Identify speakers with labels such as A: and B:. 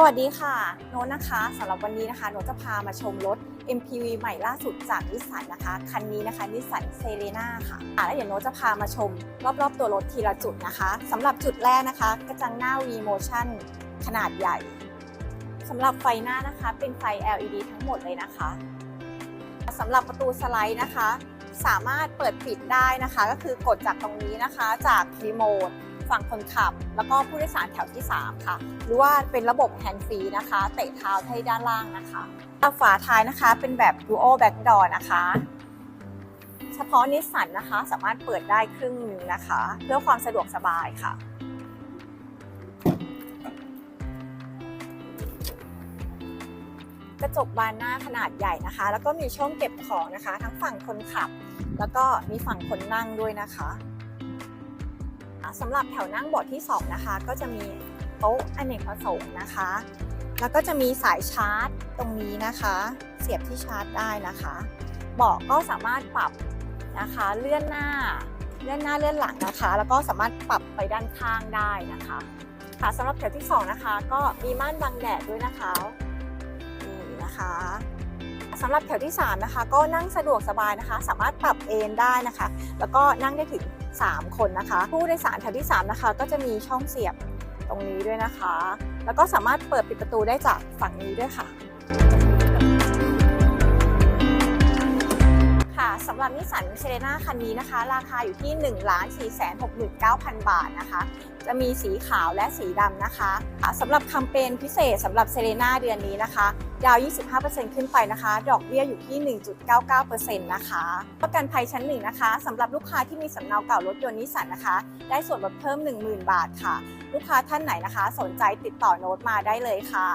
A: สวัสดีค่ะ โน้ตนะคะสำหรับวันนี้นะคะโน้จะพามาชมรถ MPV ใหม่ล่าสุดจากนิสสันนะคะ คันนี้นะคะนิสสันเซเ e นาค่ะอะ แล้วเดี๋ยวโน้ตจะพามาชม รอบๆ ตัวรถทีละจุดนะคะสำหรับจุดแรกนะคะ กระจังหน้า V Motion ขนาดใหญ่สำหรับไฟหน้านะคะเป็นไฟ LED ทั้งหมดเลยนะคะสำหรับประตูสไลด์นะคะ สามารถเปิดปิดได้นะคะ ก็คือกดจากตรงนี้นะคะจากรีโมท ฝั่งคนขับ แล้วก็ผู้โดยสารแถวที่ 3 ค่ะ หรือว่าเป็นระบบแฮนด์ฟรีนะคะ เตะเท้าให้ด้านล่างนะคะฝาท้ายนะคะเป็นแบบ Duo Back Door นะคะ เฉพาะนิสสันนะคะสามารถเปิดได้ครึ่งหนึงนะคะ เพื่อความสะดวกสบายค่ะกระจกบานหน้าขนาดใหญ่นะคะ แล้วก็มีช่องเก็บของนะคะ ทั้งฝั่งคนขับ แล้วก็มีฝั่งคนนั่งด้วยนะคะ สำหรับแถวนั่งเบาะที่ 2 นะคะ ก็จะมีโต๊ะอเนกประสงค์นะคะ แล้วก็จะมีสายชาร์จตรงนี้นะคะ เสียบที่ชาร์จได้นะคะเบาะก็สามารถปรับนะคะเลื่อนหน้าเลื่อนหน้าเลื่อนหลังนะคะ แล้วก็สามารถปรับไปด้านข้างได้นะคะค่ะสำหรับแถวที่ 2 นะคะ ก็มีม่านบังแดดด้วยนะคะ สำหรับแถวที่ 3 นะคะ ก็นั่งสะดวกสบายนะคะ สามารถปรับเอนได้นะคะ แล้วก็นั่งได้ถึง 3 คนนะคะ ผู้โดยสารแถวที่ 3 นะคะ ก็จะมีช่องเสียบตรงนี้ด้วยนะคะ แล้วก็สามารถเปิดปิดประตูได้จากฝั่งนี้ด้วยค่ะค่ะสำหรับนิสสันเซเ e นาคันนี้นะคะ ราคาอยู่ที่ 1 4 6 9 0 0 0 บาทนะคะ จะมีสีขาวและสีดำนะคะะสำหรับแคมเปญพิเศษสำหรับเซเ e นาเดือนนี้นะคะ ดาว 25%ขึ้นไปนะคะ ดอกเบี้ยอยู่ที่ 1.99%นะคะประกันภัยชั้นหนึ่งนะคะสำหรับลูกค้าที่มีสำเนาเก่ารถยนต์นิสสันนะคะ ได้ส่วนลดเพิ่ม 10,000 บาทค่ะ ลูกค้าท่านไหนนะคะ สนใจติดต่อโน้ตมาได้เลยค่ะ